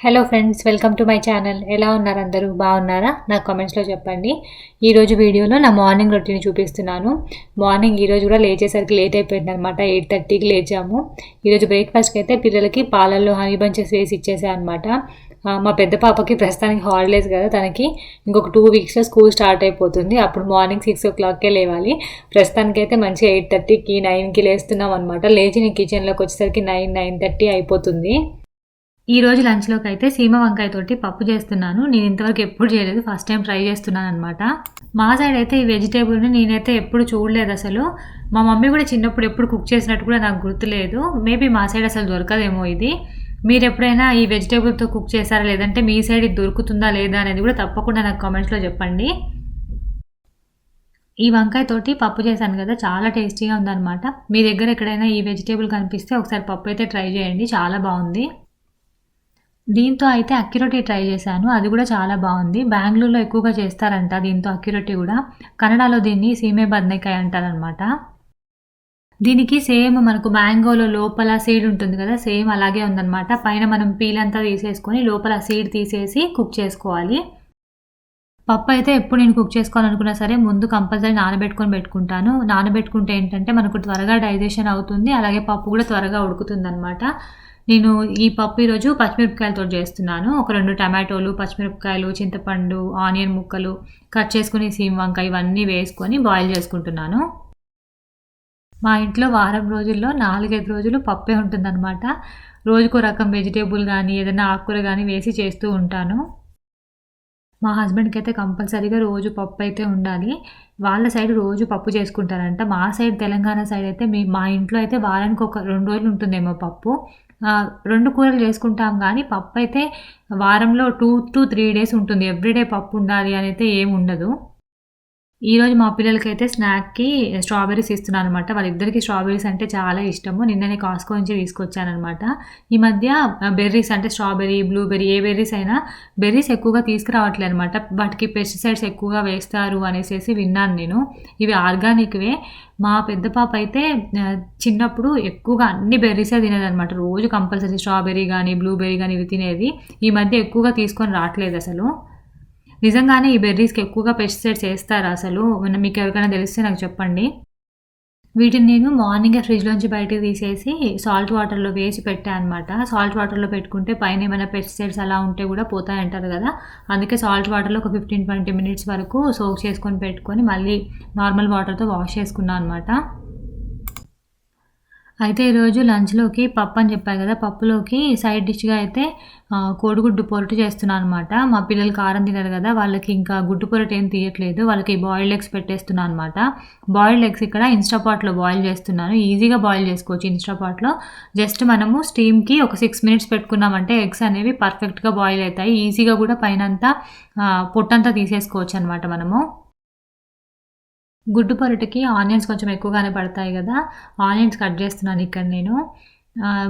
Hello friends welcome to my channel ఎలా ఉన్నారు అందరూ? బాగున్నారా? నాకు కామెంట్స్లో చెప్పండి. ఈరోజు వీడియోలో నా మార్నింగ్ రొటీన్ చూపిస్తున్నాను. మార్నింగ్ ఈరోజు కూడా లేచేసరికి లేట్ అయిపోయింది అనమాట ఎయిట్ థర్టీకి లేచాము. ఈరోజు బ్రేక్ఫాస్ట్కి అయితే పిల్లలకి పాలల్లో హనీ బంచెస్ వేసి ఇచ్చేసాను అనమాట మా పెద్ద పాపకి ప్రస్తుతానికి హాలిడేస్ కదా తనకి ఇంకొక టూ వీక్స్లో స్కూల్ స్టార్ట్ అయిపోతుంది. అప్పుడు మార్నింగ్ సిక్స్ ఓ క్లాక్కే లేవాలి. ప్రస్తుతానికి అయితే మంచిగా ఎయిట్ థర్టీకి నైన్కి లేస్తున్నాం అనమాట లేచి నేను కిచెన్లోకి వచ్చేసరికి నైన్ నైన్ థర్టీ అయిపోతుంది. ఈ రోజు లంచ్లోకి అయితే సీమ వంకాయ తోటి పప్పు చేస్తున్నాను. నేను ఇంతవరకు ఎప్పుడు చేయలేదు. ఫస్ట్ టైం ట్రై చేస్తున్నాను అనమాట మా సైడ్ అయితే ఈ వెజిటేబుల్ని నేనైతే ఎప్పుడు చూడలేదు అసలు. మా మమ్మీ కూడా చిన్నప్పుడు ఎప్పుడు కుక్ చేసినట్టు కూడా నాకు గుర్తులేదు. మేబీ మా సైడ్ అసలు దొరకదేమో ఇది. మీరు ఎప్పుడైనా ఈ వెజిటేబుల్తో కుక్ చేశారా? లేదంటే మీ సైడ్ ఇది దొరుకుతుందా లేదా అనేది కూడా తప్పకుండా నాకు కామెంట్స్లో చెప్పండి. ఈ వంకాయ తోటి పప్పు చేశాను కదా చాలా టేస్టీగా ఉందన్నమాట. మీ దగ్గర ఎక్కడైనా ఈ వెజిటేబుల్ కనిపిస్తే ఒకసారి పప్పు అయితే ట్రై చేయండి. చాలా బాగుంది. దీంతో అయితే అక్యురటీ ట్రై చేశాను. అది కూడా చాలా బాగుంది. బెంగళూరులో ఎక్కువగా చేస్తారంట దీంతో అక్యురటీ కూడా. కన్నడలో దీన్ని సీమే బద్నకాయ అంటారనమాట దీనికి సేమ్ మనకు మ్యాంగోలో లోపల సీడ్ ఉంటుంది కదా సేమ్ అలాగే ఉందన్నమాట. పైన మనం పీల్ అంతా తీసేసుకొని లోపల సీడ్ తీసేసి కుక్ చేసుకోవాలి. పప్పు అయితే ఎప్పుడు నేను కుక్ చేసుకోవాలనుకున్నా సరే ముందు కంపల్సరీ నానబెట్టుకొని పెట్టుకుంటాను. నానబెట్టుకుంటే ఏంటంటే మనకు త్వరగా డైజెషన్ అవుతుంది అలాగే పప్పు కూడా త్వరగా ఉడుకుతుంది అనమాట నేను ఈ పప్పు ఈరోజు పచ్చిమిరపకాయలతో చేస్తున్నాను. ఒక రెండు టమాటోలు పచ్చిమిరపకాయలు చింతపండు ఆనియన్ ముక్కలు కట్ చేసుకుని సీమ్ వంకాయ ఇవన్నీ వేసుకొని బాయిల్ చేసుకుంటున్నాను. మా ఇంట్లో వారం రోజుల్లో నాలుగైదు రోజులు పప్పే ఉంటుందన్నమాట. రోజుకో రకం వెజిటేబుల్ కానీ ఏదైనా ఆకుకూర కానీ వేసి చేస్తూ ఉంటాను. మా హస్బెండ్కి అయితే కంపల్సరీగా రోజు పప్పు అయితే ఉండాలి. వాళ్ళ సైడ్ రోజు పప్పు చేసుకుంటారంట. మా సైడ్ తెలంగాణ సైడ్ అయితే మీ మా ఇంట్లో అయితే వారానికి ఒక రెండు రోజులు ఉంటుందేమో పప్పు. రెండు కూరలు చేసుకుంటాం కానీ పప్పు అయితే వారంలో టూ టు త్రీ డేస్ ఉంటుంది. ఎవ్రీడే పప్పు ఉండాలి అని అయితే ఏమి ఉండదు. ఈరోజు మా పిల్లలకైతే స్నాక్కి స్ట్రాబెరీస్ ఇస్తున్నాను అనమాట వాళ్ళిద్దరికి స్ట్రాబెరీస్ అంటే చాలా ఇష్టము. నిన్ననే కాస్కో నుంచి తీసుకొచ్చానమాట ఈ మధ్య బెర్రీస్ అంటే స్ట్రాబెర్రీ బ్లూబెర్రీ ఏ బెర్రీస్ అయినా బెర్రీస్ ఎక్కువగా తీసుకురావట్లేదు అనమాట వాటికి పెస్టిసైడ్స్ ఎక్కువగా వేస్తారు అనేసి విన్నాను నేను. ఇవి ఆర్గానిక్వే. మా పెద్ద పాప అయితే చిన్నప్పుడు ఎక్కువగా అన్ని బెర్రీసే తినేదనమాట రోజు కంపల్సరీ స్ట్రాబెర్రీ కానీ బ్లూబెర్రీ కానీ ఇవి తినేది. ఈ మధ్య ఎక్కువగా తీసుకొని రావట్లేదు అసలు. నిజంగానే ఈ బెర్రీస్కి ఎక్కువగా పెస్టిసైడ్స్ వేస్తారా అసలు? మీకు ఎవరికైనా తెలిస్తే నాకు చెప్పండి. వీటిని నేను మార్నింగే ఫ్రిడ్జ్లోంచి బయటకు తీసేసి సాల్ట్ వాటర్లో వేసి పెట్టాను అనమాట సాల్ట్ వాటర్లో పెట్టుకుంటే పైన ఏమైనా పెస్టిసైడ్స్ అలా ఉంటే కూడా పోతాయంటారు కదా. అందుకే సాల్ట్ వాటర్లో ఒక ఫిఫ్టీన్ ట్వంటీ మినిట్స్ వరకు సోక్ చేసుకొని పెట్టుకొని మళ్ళీ నార్మల్ వాటర్తో వాష్ చేసుకున్నాను అనమాట అయితే ఈరోజు లంచ్లోకి పప్పు అని చెప్పాను కదా పప్పులోకి సైడ్ డిష్గా అయితే కోడిగుడ్డు పొరటు చేస్తున్నాను అనమాట మా పిల్లలు కారం తినరు కదా వాళ్ళకి ఇంకా గుడ్డు పొరటు ఏం తీయట్లేదు. వాళ్ళకి బాయిల్డ్ ఎగ్స్ పెట్టేస్తున్నాను అనమాట బాయిల్డ్ ఎగ్స్ ఇక్కడ ఇన్స్టాపాట్లో బాయిల్ చేస్తున్నాను. ఈజీగా బాయిల్ చేసుకోవచ్చు ఇన్స్టాపాట్లో జస్ట్ మనము స్టీమ్కి ఒక సిక్స్ మినిట్స్ పెట్టుకున్నామంటే ఎగ్స్ అనేవి పర్ఫెక్ట్గా బాయిల్ అవుతాయి. ఈజీగా కూడా పైనంతా పొట్టంతా తీసేసుకోవచ్చు అనమాట మనము. గుడ్డు పొరటికి ఆనియన్స్ కొంచెం ఎక్కువగానే పడతాయి కదా. ఆనియన్స్ కట్ చేస్తున్నాను ఇక్కడ నేను.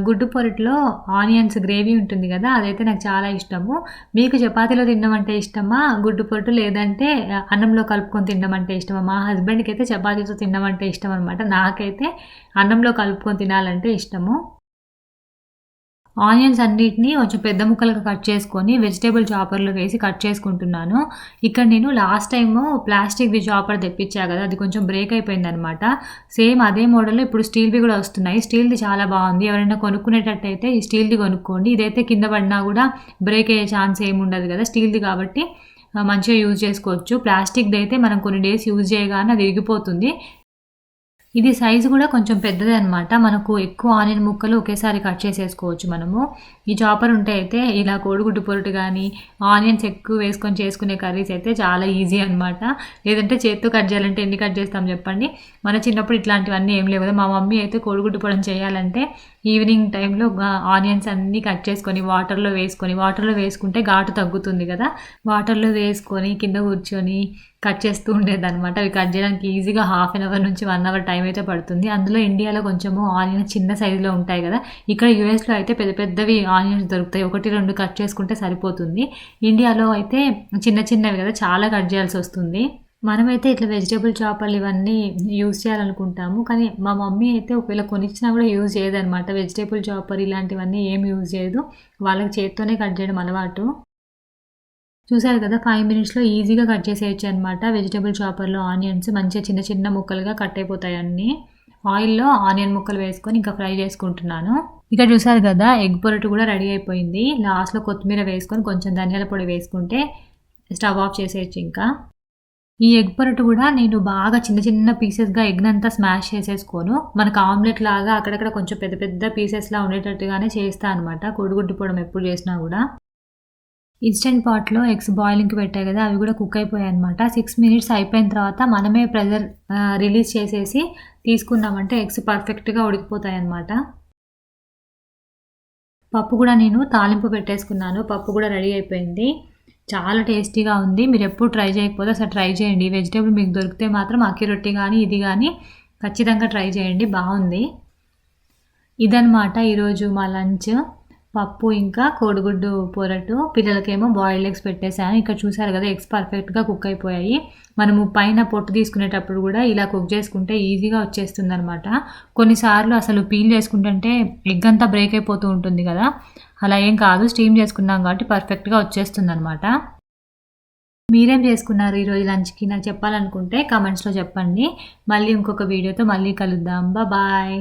గుడ్డు పొరటిలో ఆనియన్స్ గ్రేవీ ఉంటుంది కదా అదైతే నాకు చాలా ఇష్టము. మీకు చపాతీలో తినమంటే ఇష్టమా? గుడ్డు పొరటు లేదంటే అన్నంలో కలుపుకొని తినమంటే ఇష్టమా? మా హస్బెండ్కి అయితే చపాతీతో తినమంటే ఇష్టం అనమాట నాకైతే అన్నంలో కలుపుకొని తినాలంటే ఇష్టము. ఆనియన్స్ అన్నిటిని కొంచెం పెద్ద ముక్కలుగా కట్ చేసుకొని వెజిటేబుల్ చాపర్లో వేసి కట్ చేసుకుంటున్నాను. ఇక్కడ నేను లాస్ట్ టైము ప్లాస్టిక్ది చాపర్ తెప్పించా కదా అది కొంచెం బ్రేక్ అయిపోయింది అనమాట సేమ్ అదే మోడల్లో ఇప్పుడు స్టీల్వి కూడా వస్తున్నాయి. స్టీల్ది చాలా బాగుంది. ఎవరైనా కొనుక్కునేటట్టయితే ఈ స్టీల్ది కొనుక్కోండి. ఇదైతే కింద పడినా కూడా బ్రేక్ అయ్యే ఛాన్స్ ఏమి ఉండదు కదా స్టీల్ది కాబట్టి మంచిగా యూజ్ చేసుకోవచ్చు. ప్లాస్టిక్ది అయితే మనం కొన్ని డేస్ యూజ్ చేయగానే అది విరిగిపోతుంది. ఇది సైజు కూడా కొంచెం పెద్దది అనమాట మనకు ఎక్కువ ఆనియన్ ముక్కలు ఒకేసారి కట్ చేసేసుకోవచ్చు మనము. ఈ చాపర్ ఉంటే అయితే ఇలా కోడిగుడ్డు పొరుటు కానీ ఆనియన్స్ ఎక్కువ వేసుకొని చేసుకునే కర్రీస్ అయితే చాలా ఈజీ అనమాట లేదంటే చేత్తో కట్ చేయాలంటే ఎన్ని కట్ చేస్తాం చెప్పండి? మన చిన్నప్పుడు ఇట్లాంటివన్నీ ఏం లేవు కదా. మా మమ్మీ అయితే కోడిగుడ్డు పొడం చేయాలంటే ఈవినింగ్ టైంలో ఆనియన్స్ అన్నీ కట్ చేసుకొని వాటర్లో వేసుకొని వాటర్లో వేసుకుంటే ఘాటు తగ్గుతుంది కదా. వాటర్లో వేసుకొని కింద కూర్చొని కట్ చేస్తూ ఉండేదన్నమాట అవి కట్ చేయడానికి ఈజీగా హాఫ్ అన్ అవర్ నుంచి వన్ అవర్ టైం అయితే పడుతుంది అందులో ఇండియాలో కొంచెము ఆనియన్స్ చిన్న సైజులో ఉంటాయి కదా ఇక్కడ యూఎస్లో అయితే పెద్ద పెద్దవి ఆనియన్స్ దొరుకుతాయి ఒకటి రెండు కట్ చేసుకుంటే సరిపోతుంది ఇండియాలో అయితే చిన్న చిన్నవి కదా చాలా కట్ చేయాల్సి వస్తుంది మనమైతే ఇట్లా వెజిటేబుల్ చాపర్లు ఇవన్నీ యూజ్ చేయాలనుకుంటాము. కానీ మా మమ్మీ అయితే ఒకవేళ కొనిచ్చినా కూడా యూజ్ చేయదనమాట. వెజిటేబుల్ చాపర్ ఇలాంటివన్నీ ఏం యూజ్ చేయదు. వాళ్ళకి చేత్తోనే కట్ చేయడం అలవాటు. చూసారు కదా! ఫైవ్ మినిట్స్‌లో ఈజీగా కట్ చేసేయొచ్చనమాట. వెజిటబుల్ చాపర్‌లో ఆనియన్స్ మంచిగా చిన్న చిన్న ముక్కలుగా కట్ అయిపోతాయి అన్నీ. ఆయిల్‌లో ఆనియన్ ముక్కలు వేసుకొని ఇంకా ఫ్రై చేసుకుంటున్నాను. ఇక్కడ చూసారు కదా! ఎగ్ పొరటు కూడా రెడీ అయిపోయింది. లాస్ట్‌లో కొత్తిమీర వేసుకొని కొంచెం ధనియాల పొడి వేసుకుంటే స్టవ్ ఆఫ్ చేసేయొచ్చు ఇంకా. ఈ ఎగ్ పొరటు కూడా నేను బాగా చిన్న చిన్న పీసెస్‌గా ఎగ్‌నంతా స్మాష్ చేసేసుకోను. మనకు ఆమ్లెట్ లాగా అక్కడక్కడ కొంచెం పెద్ద పెద్ద పీసెస్‌లా ఉండేటట్టుగానే చేస్తాను అనమాట. కోడిగుడ్డు పొడం ఎప్పుడు చేసినా కూడా. ఇన్స్టెంట్ పాట్‌లో ఎగ్స్ బాయిలింగ్‌కి పెట్టాయి కదా! అవి కూడా కుక్ అయిపోయాయి అనమాట సిక్స్ మినిట్స్ అయిపోయిన తర్వాత మనమే ప్రెజర్ రిలీజ్ చేసేసి తీసుకున్నామంటే ఎగ్స్ పర్ఫెక్ట్‌గా ఉడికిపోతాయన్నమాట. పప్పు కూడా నేను తాలింపు పెట్టేసుకున్నాను. పప్పు కూడా రెడీ అయిపోయింది. చాలా టేస్టీగా ఉంది. మీరు ఎప్పుడు ట్రై చేయకపోతే అసలు ట్రై చేయండి. వెజిటేబుల్ మీకు దొరికితే మాత్రం అక్కి రొట్టి కానీ ఇది కానీ ఖచ్చితంగా ట్రై చేయండి. బాగుంది ఇదనమాట ఈరోజు మా లంచ్. పప్పు ఇంకా కోడిగుడ్డు పొరటు. పిల్లలకేమో బాయిల్డ్ ఎగ్స్ పెట్టేశాను ఇక్కడ చూసారు కదా! ఎగ్స్ పర్ఫెక్ట్‌గా కుక్ అయిపోయాయి. మనము పైన పొట్టు తీసుకునేటప్పుడు కూడా ఇలా కుక్ చేసుకుంటే ఈజీగా వచ్చేస్తుంది అనమాట కొన్నిసార్లు అసలు పీల్ చేసుకుంటుంటే ఎగ్ అంతా బ్రేక్ అయిపోతూ ఉంటుంది కదా! అలా ఏం కాదు. స్టీమ్ చేసుకున్నాం కాబట్టి పర్ఫెక్ట్‌గా వచ్చేస్తుంది అనమాట మీరేం చేసుకున్నారు ఈరోజు లంచ్‌కి నాకు చెప్పాలనుకుంటే కామెంట్స్‌లో చెప్పండి. మళ్ళీ ఇంకొక వీడియోతో మళ్ళీ కలుద్దాం. బాబాయ్.